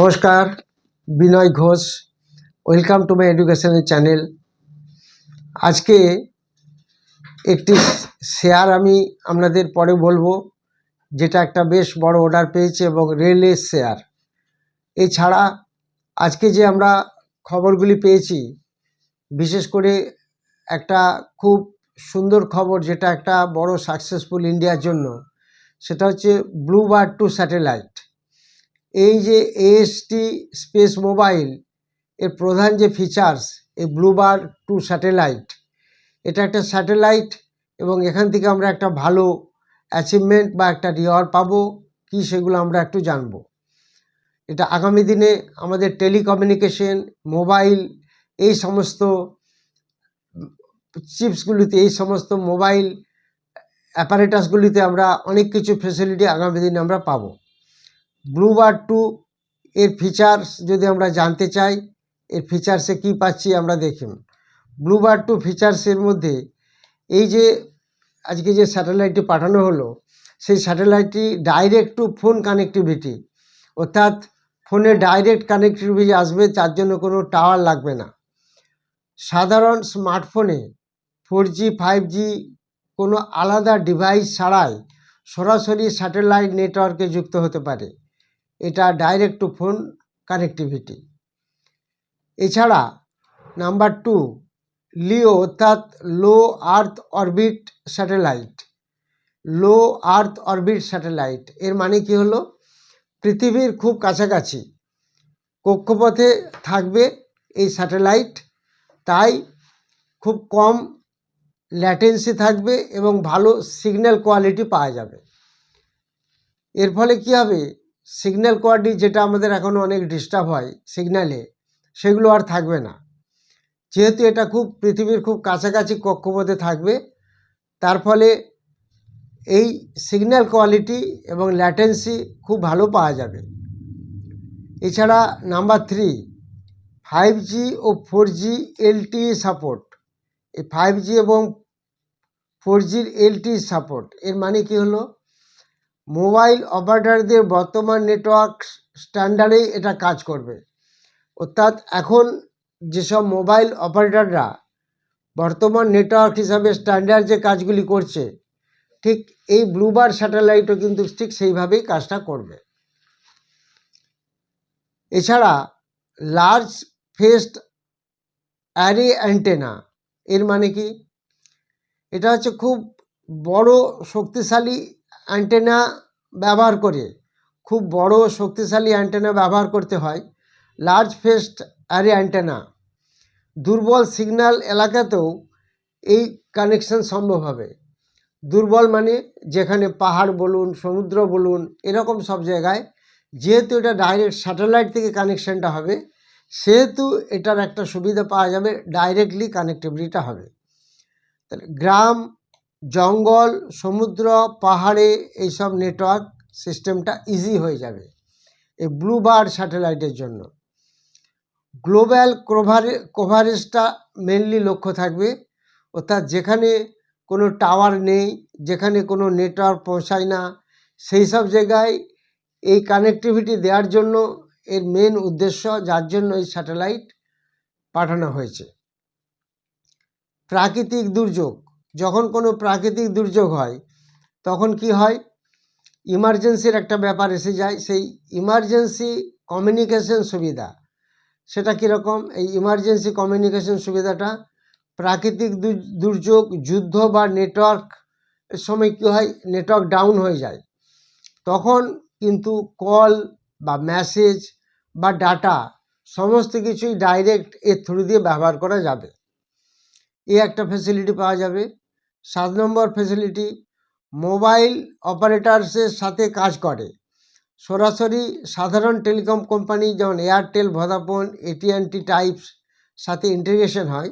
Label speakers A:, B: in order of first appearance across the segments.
A: নমস্কার, Binoy Ghosh. Welcome to my educational channel আজকে একটি শেয়ার আমি আপনাদের পরে বলব, যেটা একটা বেশ বড় অর্ডার পেয়েছে এবং রেলের শেয়ার এছাড়া আজকে যে আমরা খবরগুলি পেয়েছি, বিশেষ করে একটা খুব সুন্দর খবর, যেটা একটা বড় সাকসেসফুল ইন্ডিয়ার জন্য, সেটা হচ্ছে ব্লু বার্ড টু স্যাটেলাইট এই যে এএসটি স্পেস মোবাইল এর প্রধান যে ফিচার্স এই ব্লুবার টু স্যাটেলাইট এটা একটা স্যাটেলাইট এবং এখান থেকে আমরা একটা ভালো অ্যাচিভমেন্ট বা একটা রিওয়ার্ড পাবো, কি সেগুলো আমরা একটু জানব। এটা আগামী দিনে আমাদের টেলিকমিউনিকেশন মোবাইল এই সমস্ত চিপসগুলিতে এই সমস্ত মোবাইল অ্যাপারেটাসগুলিতে আমরা অনেক কিছু ফেসিলিটি আগামী দিনে আমরা পাবো। ব্লুবার টু এর ফিচার্স যদি আমরা জানতে চাই, এর ফিচার্সে কি পাচ্ছি আমরা দেখুন ব্লুবার টু ফিচার্সের মধ্যে এই যে আজকে যে স্যাটেলাইটটি পাঠানো হলো, সেই স্যাটেলাইটটি ডাইরেক্ট টু ফোন কানেক্টিভিটি অর্থাৎ ফোনে ডাইরেক্ট কানেক্টিভিটি আসবে, তার জন্য কোনো টাওয়ার লাগবে না। সাধারণ স্মার্টফোনে ফোর জি ফাইভ জি কোনো আলাদা ডিভাইস ছাড়াই সরাসরি স্যাটেলাইট নেটওয়ার্কে যুক্ত হতে পারে। এটা ডাইরেক্ট টু ফোন কানেক্টিভিটি এছাড়া নাম্বার টু লিও অর্থাৎ low earth orbit satellite low earth orbit satellite এর মানে কি হলো? পৃথিবীর খুব কাছাকাছি কক্ষপথে থাকবে এই স্যাটেলাইট তাই খুব কম ল্যাটেন্সি থাকবে এবং ভালো সিগন্যাল কোয়ালিটি পাওয়া যাবে। এর ফলে কি হবে? সিগন্যাল কোয়ালিটি যেটা আমাদের এখন অনেক ডিস্টার্ব হয় সিগন্যালে, সেগুলো আর থাকবে না। যেহেতু এটা খুব পৃথিবীর খুব কাছাকাছি কক্ষপথে থাকবে, তার ফলে এই সিগন্যাল কোয়ালিটি এবং ল্যাটেন্সি খুব ভালো পাওয়া যাবে। এছাড়া নাম্বার থ্রি ফাইভ জি ও ফোর জি এলটি সাপোর্ট এই ফাইভ জি এবং ফোর জির এলটি সাপোর্ট এর মানে কি হলো? মোবাইল অপারেটারদের বর্তমান নেটওয়ার্ক স্ট্যান্ডার্ডেই এটা কাজ করবে। অর্থাৎ এখন যেসব মোবাইল অপারেটাররা বর্তমান নেটওয়ার্ক হিসাবে স্ট্যান্ডার্ড যে কাজগুলি করছে, ঠিক এই ব্লুবার স্যাটেলাইটও কিন্তু ঠিক সেইভাবেই কাজটা করবে। এছাড়া লার্জ ফেস্ট অ্যারে অ্যান্টেনা এর মানে কি? এটা হচ্ছে খুব বড় শক্তিশালী অ্যান্টেনা ব্যবহার করে খুব বড় শক্তিশালী অ্যান্টেনা ব্যবহার করতে হয়। লার্জ ফেস্ট অ্যারে অ্যান্টেনা দুর্বল সিগন্যাল এলাকাতেও এই কানেকশন সম্ভব হবে। দুর্বল মানে যেখানে পাহাড় বলুন, সমুদ্র বলুন, এরকম সব জায়গায়, যেহেতু এটা ডাইরেক্ট স্যাটেলাইট থেকে কানেকশানটা হবে, সেহেতু এটার একটা সুবিধা পাওয়া যাবে ডাইরেক্টলি কানেক্টিভিটিটা হবে। তাহলে গ্রাম জঙ্গল, সমুদ্র, পাহাড়ে এইসব নেটওয়ার্ক সিস্টেমটা ইজি হয়ে যাবে এই ব্লু বার্ড স্যাটেলাইটের জন্য। গ্লোবাল কোভারে কভারেজটা মেনলি লক্ষ্য থাকবে। অর্থাৎ যেখানে কোনো টাওয়ার নেই, যেখানে কোনো নেটওয়ার্ক পৌঁছায় না, সেই সব জায়গায় এই কানেক্টিভিটি দেওয়ার জন্য এর মেন উদ্দেশ্য, যার জন্য এই স্যাটেলাইট পাঠানো হয়েছে। প্রাকৃতিক দুর্যোগ। যখন কোনো প্রাকৃতিক দুর্যোগ হয়, তখন কি হয়? ইমার্জেন্সির একটা ব্যাপার এসে যায়, সেই ইমার্জেন্সি কমিউনিকেশন সুবিধা। সেটা কীরকম? এই ইমার্জেন্সি কমিউনিকেশন সুবিধাটা প্রাকৃতিক দুর্যোগ, যুদ্ধ বা নেটওয়ার্ক সময় কী হয়? নেটওয়ার্ক ডাউন হয়ে যায়। তখন কিন্তু কল বা মেসেজ বা ডাটা সমস্ত কিছুই ডাইরেক্ট এর থ্রু দিয়ে ব্যবহার করা যাবে। এই একটা ফেসিলিটি পাওয়া যাবে। সাত নম্বর ফেসিলিটি মোবাইল অপারেটার্সের সাথে কাজ করে। সরাসরি সাধারণ টেলিকম কোম্পানি যেমন Airtel Vodafone AT and T types সাথে ইন্টিগ্রেশন হয়,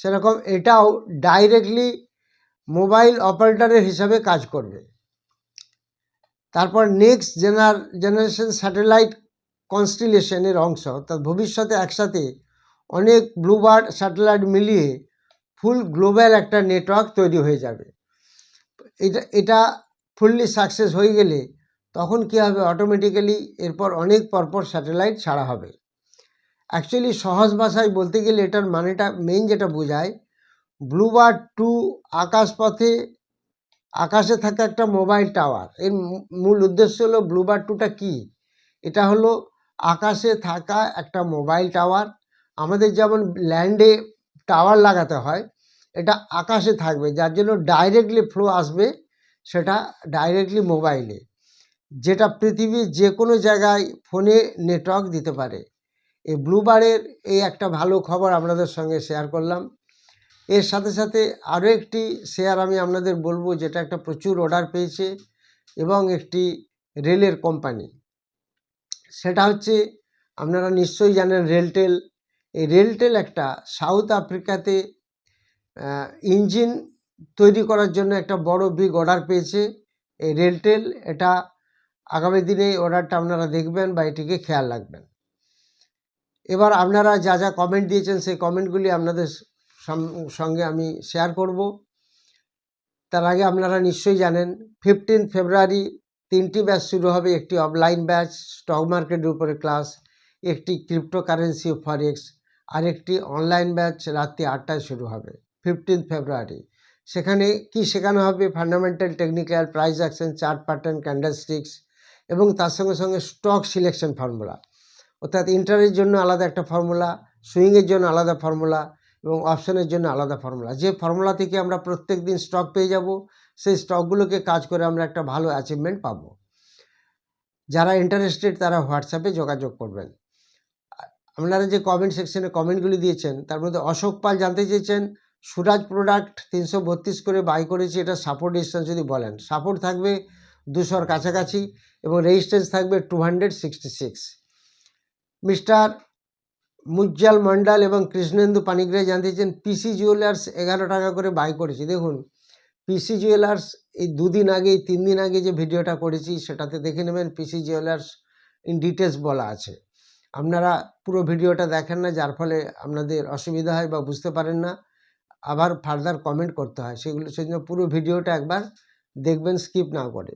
A: সেরকম এটাও ডাইরেক্টলি মোবাইল অপারেটারের হিসাবে কাজ করবে। তারপর নেক্সট জেনার জেনারেশন স্যাটেলাইট কনস্টিলেশনের অংশ, অর্থাৎ ভবিষ্যতে একসাথে অনেক ব্লুবার্ড স্যাটেলাইট মিলিয়ে ফুল গ্লোবাল একটা নেটওয়ার্ক তৈরি হয়ে যাবে। এটা এটা ফুললি সাকসেস হয়ে গেলে তখন কী হবে? অটোমেটিক্যালি এরপর অনেক পরপর স্যাটেলাইট ছাড়া হবে। অ্যাকচুয়ালি সহজ ভাষায় বলতে গেলে এটার মানেটা মেইন যেটা বোঝায় ব্লুবার্ড টু আকাশপথে, আকাশে থাকা একটা মোবাইল টাওয়ার এর মূল উদ্দেশ্য হলো ব্লুবার্ড টুটা কি? এটা হলো আকাশে থাকা একটা মোবাইল টাওয়ার আমাদের যেমন ল্যান্ডে টাওয়ার লাগাতে হয়, এটা আকাশে থাকবে, যার জন্য ডাইরেক্টলি ফ্লো আসবে সেটা ডাইরেক্টলি মোবাইলে যেটা পৃথিবীর যে কোনো জায়গায় ফোনে নেটওয়ার্ক দিতে পারে। এই ব্লুবারের এই একটা ভালো খবর আপনাদের সঙ্গে শেয়ার করলাম। এর সাথে সাথে আরও একটি শেয়ার আমি আপনাদের বলব, যেটা একটা প্রচুর অর্ডার পেয়েছে এবং একটি রেলের কোম্পানি সেটা হচ্ছে, আপনারা নিশ্চয়ই জানেন রেলটেল এই রেলটেল একটা সাউথ আফ্রিকাতে ইঞ্জিন তৈরি করার জন্য একটা বড় বিগ অর্ডার পেয়েছে। এই রেলটেল এটা আগামী দিনে এই অর্ডারটা আপনারা দেখবেন বা এটিকে খেয়াল রাখবেন। এবার আপনারা যা যা কমেন্ট দিয়েছেন সেই কমেন্টগুলি আপনাদের সঙ্গে আমি শেয়ার করব। তার আগে আপনারা নিশ্চয়ই জানেন ফিফটিন ফেব্রুয়ারি তিনটি ব্যাচ শুরু হবে, একটি অফলাইন ব্যাচ স্টক মার্কেটের উপরে ক্লাস একটি ক্রিপ্টোকারেন্সি ফরেক্স আর একটি অনলাইন ব্যাচ রাত্রি আটটায় শুরু হবে ফিফটিন ফেব্রুয়ারি সেখানে কি শেখানো হবে? Fundamental technical price action chart pattern candlesticks এবং তার সঙ্গে সঙ্গে স্টক সিলেকশন ফর্মুলা অর্থাৎ ইন্টারের জন্য আলাদা একটা ফর্মুলা সুইংয়ের জন্য আলাদা ফর্মুলা এবং অপশনের জন্য আলাদা ফর্মুলা যে ফর্মুলা থেকে আমরা প্রত্যেক দিন স্টক পেয়ে যাব, সেই স্টকগুলোকে কাজ করে আমরা একটা ভালো অ্যাচিভমেন্ট পাবো। যারা ইন্টারেস্টেড তারা হোয়াটসঅ্যাপে যোগাযোগ করবেন। আপনারা যে কমেন্ট সেকশনে কমেন্টগুলি দিয়েছেন, তার মধ্যে অশোক পাল জানতে চেয়েছেন, সুরাজ প্রোডাক্ট তিনশো বত্রিশ করে বাই করেছি, এটা সাপোর্ট ডিস্টেন্স যদি বলেন। সাপোর্ট থাকবে দুশোর কাছাকাছি এবং রেজিস্ট্যান্স থাকবে two hundred sixty six mister Mujjal Mondal এবং কৃষ্ণেন্দু পানিগ্রাহী জানতে চেয়েছেন পিসি জুয়েলার্স এগারো টাকা করে বাই করেছি। দেখুন পিসি জুয়েলার্স এই দুদিন আগে, তিন দিন আগে যে ভিডিওটা করেছি, সেটাতে দেখে নেবেন পিসি জুয়েলার্স ইন ডিটেলস বলা আছে। আপনারা পুরো ভিডিওটা দেখেন না, যার ফলে আপনাদের অসুবিধা হয় বা বুঝতে পারেন না। আবার ফার্দার কমেন্ট করতে হয়। সেগুলো, সেজন্য পুরো ভিডিওটা একবার দেখবেন স্কিপ না করে।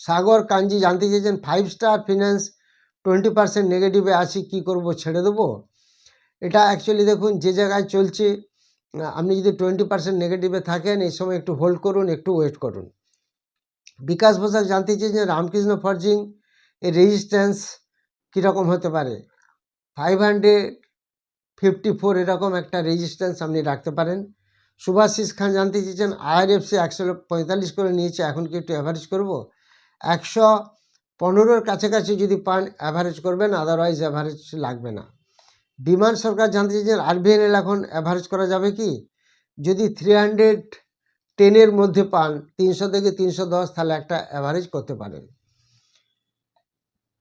A: সাগর কাঞ্জি জানতে চেয়েছেন five star finance twenty percent নেগেটিভে আছি, কী করব, ছেড়ে দেবো? এটা অ্যাকচুয়ালি দেখুন, যে জায়গায় চলছে, আপনি যদি টোয়েন্টি পার্সেন্ট নেগেটিভে থাকেন, এই সময় একটু হোল্ড করুন, একটু ওয়েট করুন। বিকাশ বসাক জানতে চেয়েছেন, রামকৃষ্ণ ফর্জিং এর রেজিস্ট্যান্স কীরকম হতে পারে? ফাইভ হান্ড্রেড ফিফটি ফোর এরকম একটা রেজিস্ট্যান্স আপনি রাখতে পারেন। সুভাষিস খান জানতে চেয়েছেন আইআরএফসি একশো পঁয়তাল্লিশ করে নিয়েছে, এখন কি একটু অ্যাভারেজ করব? একশো পনেরোর কাছাকাছি যদি পান অ্যাভারেজ করবেন আদারওয়াইজ অ্যাভারেজ লাগবে না। বিমান সরকার জানতে চেয়েছেন আরবিএনএল এখন অ্যাভারেজ করা যাবে কি? যদি থ্রি হান্ড্রেড টেনের মধ্যে পান, তিনশো থেকে তিনশো দশ, তাহলে একটা অ্যাভারেজ করতে পারেন।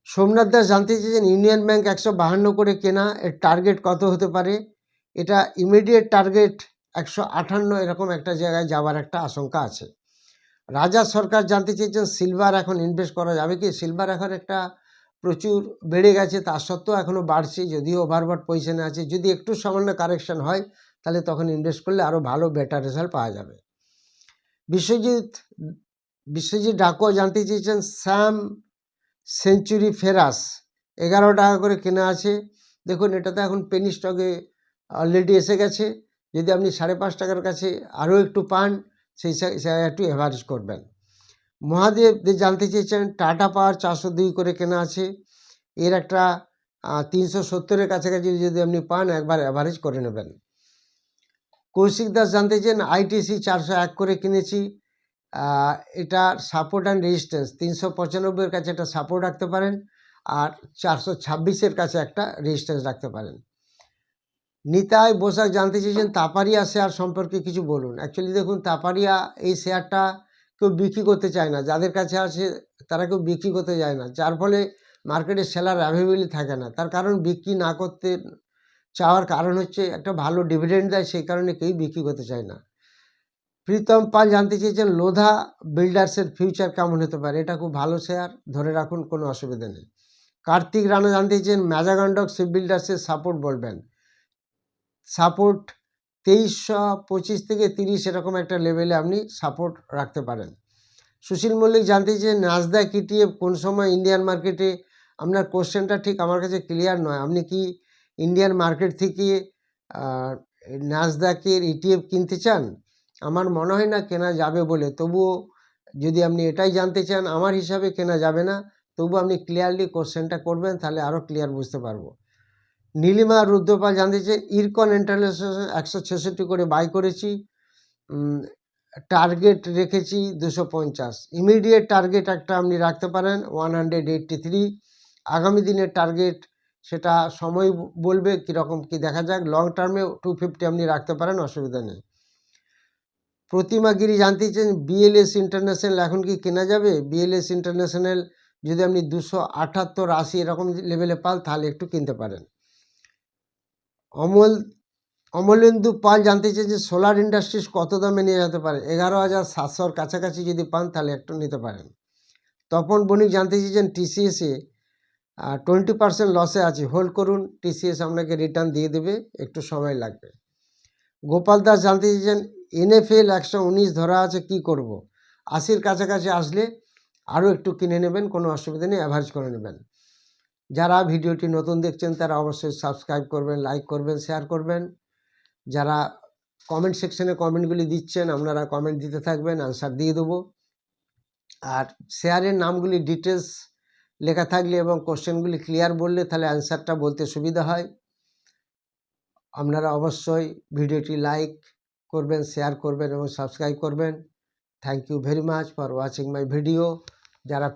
A: সোমনাথ দাস জানতে চেয়েছেন, ইউনিয়ন ব্যাংক একশো বাহান্ন করে কেনা, এর টার্গেট কত হতে পারে? এটা ইমিডিয়েট টার্গেট একশো আটান্ন, এরকম একটা জায়গায় যাওয়ার একটা আশঙ্কা আছে। রাজা সরকার জানতে চেয়েছেন সিলভার এখন ইনভেস্ট করা যাবে কি? সিলভার এখন একটা প্রচুর বেড়ে গেছে, তা সত্ত্বেও এখনও বাড়ছে, যদিও ওভারবট পজিশনে আছে। যদি একটু সামান্য কারেকশন হয়, তাহলে তখন ইনভেস্ট করলে আরও ভালো বেটার রেজাল্ট পাওয়া যাবে। বিশ্বজিৎ বিশ্বজিৎ ডাকো জানতে চেয়েছেন, স্যাম সেঞ্চুরি ফেরাস, এগারো টাকা করে কেনা আছে। দেখুন, এটাতে এখন পেনি স্টকে অলরেডি এসে গেছে। যদি আপনি সাড়ে পাঁচ টাকার কাছে আরও একটু পান, সেই একটু অ্যাভারেজ করবেন। মহাদেব জানতে চেয়েছেন, টাটা পাওয়ার চারশো দুই করে কেনা আছে। এর একটা তিনশো সত্তরের কাছাকাছি যদি আপনি পান, একবার অ্যাভারেজ করে নেবেন। কৌশিক দাস জানতে চেয়েছেন আইটিসি চারশো এক করে কিনেছি। এটার সাপোর্ট অ্যান্ড রেজিস্ট্যান্স তিনশো পঁচানব্বইয়ের কাছে একটা সাপোর্ট রাখতে পারেন আর চারশো ছাব্বিশের কাছে একটা রেজিস্ট্যান্স রাখতে পারেন। নিতাই বসাক জানতে চেয়েছেন, তাপারিয়া শেয়ার সম্পর্কে কিছু বলুন। অ্যাকচুয়ালি দেখুন, তাপারিয়া এই শেয়ারটা কেউ বিক্রি করতে চায় না। যাদের কাছে আছে, তারা কেউ বিক্রি করতে যায় না। যার ফলে মার্কেটে সেলার অ্যাভেলেবলই থাকে না। তার কারণ বিক্রি না করতে চাওয়ার কারণ হচ্ছে একটা ভালো ডিভিডেন্ড দেয়, সেই কারণে কেউই বিক্রি করতে চায় না। প্রীতম পাল জানতে চেয়েছেন, লোধা বিল্ডার্সের ফিউচার কেমন হতে পারে? এটা খুব ভালো শেয়ার ধরে রাখুন, কোনো অসুবিধা নেই। কার্তিক রানা জানতে চেয়েছেন, ম্যাজাগন্ডক শিপ বিল্ডার্সের সাপোর্ট বলবেন। সাপোর্ট তেইশশো পঁচিশ থেকে তিরিশ এরকম একটা লেভেলে আপনি সাপোর্ট রাখতে পারেন। সুশীল মল্লিক জানতে চেয়েছেন নাজদাক ইটিএফ কোন সময় ইন্ডিয়ান মার্কেটে আপনার কোশ্চেনটা ঠিক আমার কাছে ক্লিয়ার নয়। আপনি কি ইন্ডিয়ান মার্কেট থেকে নাজদাকের ইটিএফ কিনতে চান? আমার মনে হয় না কেনা যাবে বলে। তবুও যদি আপনি এটাই জানতে চান, আমার হিসাবে কেনা যাবে না। তবু আপনি ক্লিয়ারলি কোশ্চেনটা করবেন, তাহলে আরও ক্লিয়ার বুঝতে পারব। নীলিমা রুদ্রপাল জানতে চেয়ে ইরকন ইন্টারন্যাশনাল একশো ছেষট্টি করে বাই করেছি টার্গেট রেখেছি দুশো পঞ্চাশ। ইমিডিয়েট টার্গেট একটা আপনি রাখতে পারেন ওয়ান হান্ড্রেড এইট্টি থ্রি আগামী দিনের টার্গেট সেটা সময় বলবে, কীরকম কী দেখা যাক। লং টার্মে টু ফিফটি আপনি রাখতে পারেন, অসুবিধা নেই। প্রতিমা গিরি জানতে চান বিএলএস ইন্টারন্যাশনাল এখন কি কেনা যাবে? বিএলএস ইন্টারন্যাশনাল যদি আপনি দুশো আটাত্তর আশি এরকম লেভেলে পান, তাহলে একটু কিনতে পারেন। অমল, অমলেন্দু পাল জানতে যে সোলার ইন্ডাস্ট্রিজ কত দামে নিয়ে যেতে পারে? এগারো হাজার সাতশোর কাছাকাছি যদি পান, তাহলে একটু নিতে পারেন। তপন বণিক জানতে চেয়েছেন টিসিএসে টোয়েন্টি পার্সেন্ট লসে আছে। হোল্ড করুন টিসিএস আপনাকে রিটার্ন দিয়ে দেবে, একটু সময় লাগবে। গোপাল দাস জানতে চেয়েছেন এনএফএল একশো উনিশ ধরা আছে, কি করব। আশির কাছাকাছি আসলে আরও একটু কিনে নেবেন, কোনো অসুবিধা নেই অ্যাভারেজ করে নেবেন। যারা ভিডিওটি নতুন দেখছেন, তারা অবশ্যই সাবস্ক্রাইব করবেন লাইক করবেন শেয়ার করবেন। যারা কমেন্ট সেকশনে কমেন্টগুলি দিচ্ছেন, আপনারা কমেন্ট দিতে থাকবেন আনসার দিয়ে দেবো। আর শেয়ারের নামগুলি ডিটেলস লেখা থাকলে এবং কোশ্চেনগুলি ক্লিয়ার বললে, তাহলে অ্যান্সারটা বলতে সুবিধা হয়। আপনারা অবশ্যই ভিডিওটি লাইক করবেন শেয়ার করবেন এবং সাবস্ক্রাইব করবেন। Thank you very much for watching my video যারা